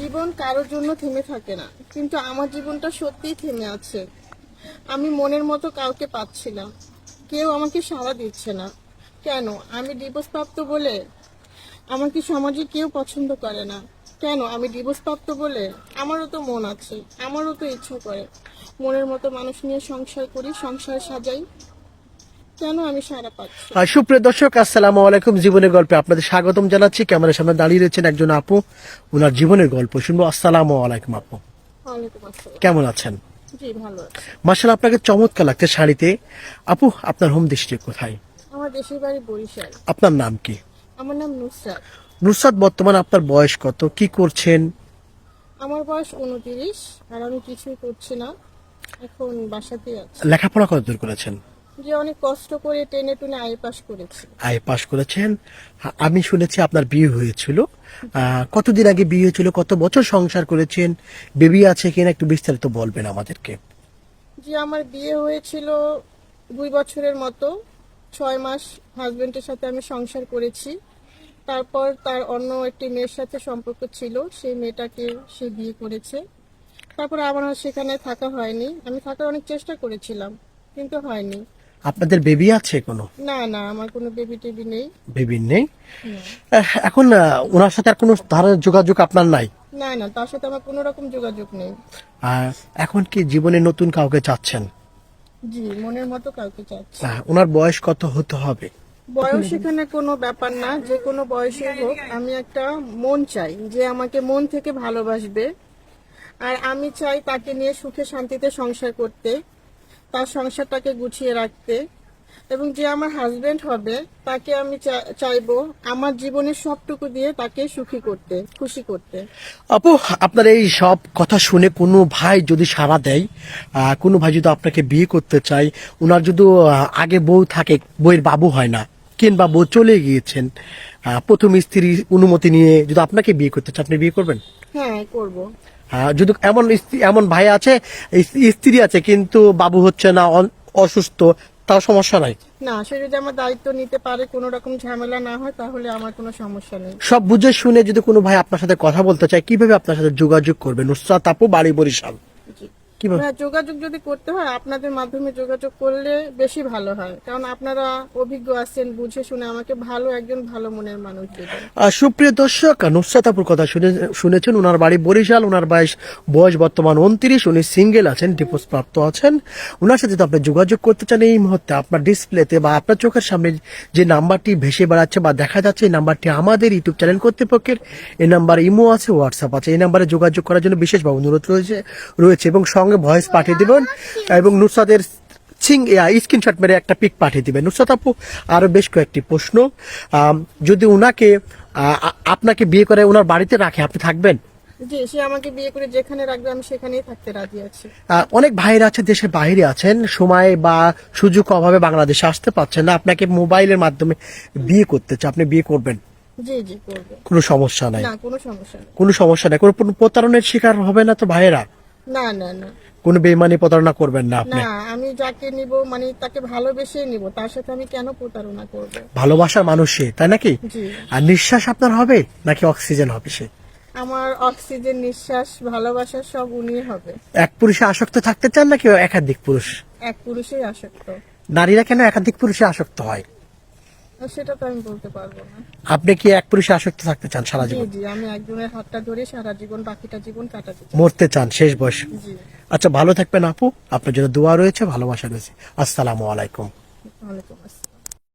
জীবন কারোর জন্য থেমে থাকে না। কিন্তু আমার জীবনটা সত্যিই থেমে আছে। আমি মনের মতো কাউকে পাচ্ছি না। কেউ আমাকে সাড়া দিচ্ছে না। কেন? আমি ডিভোর্স প্রাপ্ত বলে আমাকে সমাজে কেউ পছন্দ করে না। কেন? আমি ডিভোর্স প্রাপ্ত বলে আমারও তো মন আছে। আমারও তো ইচ্ছা করে। মনের মতো মানুষ নিয়ে সংসার করি, সংসার সাজাই। কেন আমি সারা পাচ্ছি? সুপ্রিয় দর্শক আসসালামু আলাইকুম। জীবনের গল্পে আপনাদের স্বাগতম জানাচ্ছি। ক্যামেরার সামনে দাঁড়িয়ে রয়েছেন একজন আপু। ওনার জীবনের গল্প শুনব। আসসালামু আলাইকুম আপু। কেমন আছেন? আছে। আপনাকে চমৎকার লাগছে শাড়িতে। আপু আপনার হোম ডিস্ট্রিক্ট কোথায়? আমার দেশের বাড়ি বরিশাল। আপনার নাম কি? আমার নাম নুসরাত। নুসরাত বর্তমান আপনার বয়স কত? কি করছেন? আমার বয়স উনতিরিশ আর আমি কিছুই করছি না। এখন বাসাতেই আছি। লেখাপড়া কত দূর করেছেন? যে অনেক কষ্ট করে টেনে টুনে আই পাস করেছি। আই পাশ করেছেন। আমি শুনেছি আপনার বিয়ে হয়েছিল। কতদিন আগে বিয়ে হয়েছিল? কত বছর সংসার করেছেন? বেবি আছে কিনা একটু বিস্তারিত বলবেন আমাদেরকে। যে আমার বিয়ে হয়েছিল দুই বছরের মতো। ছয় মাস হাজবেন্ডের সাথে আমি সংসার করেছি। তারপর তার অন্য একটি মেয়ের সাথে সম্পর্ক ছিল। সেই মেয়েটাকে সে বিয়ে করেছে। তারপর আমার সেখানে থাকা হয়নি। আমি থাকার অনেক চেষ্টা করেছিলাম কিন্তু হয়নি। আপনাদের বেবি আছে কোনো? না না আমার কোনো বেবি টেবি নেই। বেবি নেই? এখন আহ, ওনার সাথে আর কোনো ধারার যোগাযোগ আপনার নাই? না না তার সাথে আমার কোনো রকম যোগাযোগ নেই। আর এখন কি জীবনে নতুন কাউকে চাচ্ছেন? জি মনের মতো কাউকে চাচ্ছি। আহ, ওনার বয়স কত হতে হবে? বয়স এখানে কোনো ব্যাপার না যে কোনো বয়সে হোক আমি একটা মন চাই যে আমাকে মন থেকে ভালোবাসবে। আর আমি চাই তাকে নিয়ে সুখে শান্তিতে সংসার করতে। তার সংসারটাকে গুছিয়ে রাখতে এবং যে আমার হাজবেন্ড হবে তাকে আমি চাইব আমার জীবনের সবটুকু দিয়ে তাকে সুখী করতে খুশি করতে। আপু আপনার এই সব কথা শুনে কোনো ভাই যদি সাড়া দেয় আহ, কোনো ভাই যদি আপনাকে বিয়ে করতে চায় ওনার যদি আগে বউ থাকে বউয়ের বাবু হয় না কিংবা বউ চলে গিয়েছেন প্রথম স্ত্রীর অনুমতি নিয়ে যদি আপনাকে বিয়ে করতে চায় আপনি বিয়ে করবেন? হ্যাঁ করব। যদি এমন স্ত্রী- এমন ভাই আছে স্ত্রী আছে কিন্তু বাবু হচ্ছে না অসুস্থ তাও সমস্যা নাই? না সে যদি আমার দায়িত্ব নিতে পারে কোনো রকম ঝামেলা না হয় তাহলে আমার কোনো সমস্যা নেই। সব বুঝে শুনে যদি কোনো ভাই আপনার সাথে কথা বলতে চায় কীভাবে আপনার সাথে যোগাযোগ করবে নুসরাত আপু বাড়ি বরিশাল। কীভাবে? হ্যাঁ, যোগাযোগ যদি করতে হয় আপনাদের মাধ্যমে যোগাযোগ করলে বেশি ভালো হয়। কারণ আপনারা অভিজ্ঞ আছেন বুঝে শুনে আমাকে ভালো একজন ভালো মনের মানুষ দেবেন। আহ, সুপ্রিয় দর্শক নুসরাত আপুর কথা শুনে শুনেছেন ওনার বাড়ি বরিশাল ওনার বয়স বয়স বর্তমান উনত্রিশ উনি সিঙ্গেল আছেন ডিভোর্স প্রাপ্ত আছেন। ওনার সাথে যদি আপনি যোগাযোগ করতে চান এই মুহূর্তে আপনার ডিসপ্লেতে বা আপনার চোখের সামনে যে নাম্বারটি ভেসে বেড়াচ্ছে বা দেখা যাচ্ছে এই নাম্বারটি আমাদের ইউটিউব চ্যানেল কর্তৃপক্ষের এই নাম্বার ইমো আছে হোয়াটসঅ্যাপ আছে এই নাম্বারে যোগাযোগ করার জন্য বিশেষভাবে অনুরোধ রয়েছে রয়েছে এবং সঙ্গে ভয়েস পাঠিয়ে দিবেন এবং নুসরাতের সিং স্ক্রিনশট মেরে একটা পিক পাঠিয়ে দিবেন। নুসরাত আপু আরও বেশ কয়েকটি প্রশ্ন। যদি আ- আপনাকে বিয়ে করে ওনার বাড়িতে রাখে আপনি থাকবেন? সে আমাকে বিয়ে করে যেখানে রাখবে আমি সেখানেই থাকতে রাজি আছি। অনেক ভাইরা আছে দেশের বাইরে আছেন সময় বা সুযোগ অভাবে বাংলাদেশে আসতে পারছেন না। আপনাকে মোবাইলের মাধ্যমে বিয়ে করতে চায় আপনি বিয়ে করবেন? কোনো সমস্যা নাই? কোনো সমস্যা নেই। কোনো সমস্যা নাই কোনো কোনো প্রতারণের শিকার হবে না তো ভাইয়েরা? না না না। কোনো বেমানি প্রতারণা করবেন না আপনি। না আমি যাকে নিব মানে তাকে ভালোবেসে নিব তার সাথে আমি কেন প্রতারণা করব? ভালোবাসার মানুষ সে তাই নাকি? জি। আর নিঃশ্বাস আপনার হবে নাকি অক্সিজেন হবে সে? আমার অক্সিজেন নিঃশ্বাস ভালোবাসা সব উনি হবে। এক পুরুষে আসক্ত থাকতে চান নাকি একাধিক পুরুষ? এক পুরুষেই আসক্ত। নারীরা কেন একাধিক পুরুষে আসক্ত হয়? সেটা তো আমি বলতে পারব না। আপনি কি এক পুরুষে আসক্ত থাকতে চান সারা জি জীবন? জি আমি একজনের হাতটা ধরে সারা জীবন বাকিটা জীবন কাটাতে চাই। মরতে চান শেষ বয়স। জি। আচ্ছা ভালো থাকবেন আপু। আপনার জন্য দোয়া রয়েছে ভালোবাসা রয়েছে। আসসালামু আলাইকুম। ওয়ালাইকুম আসসালাম।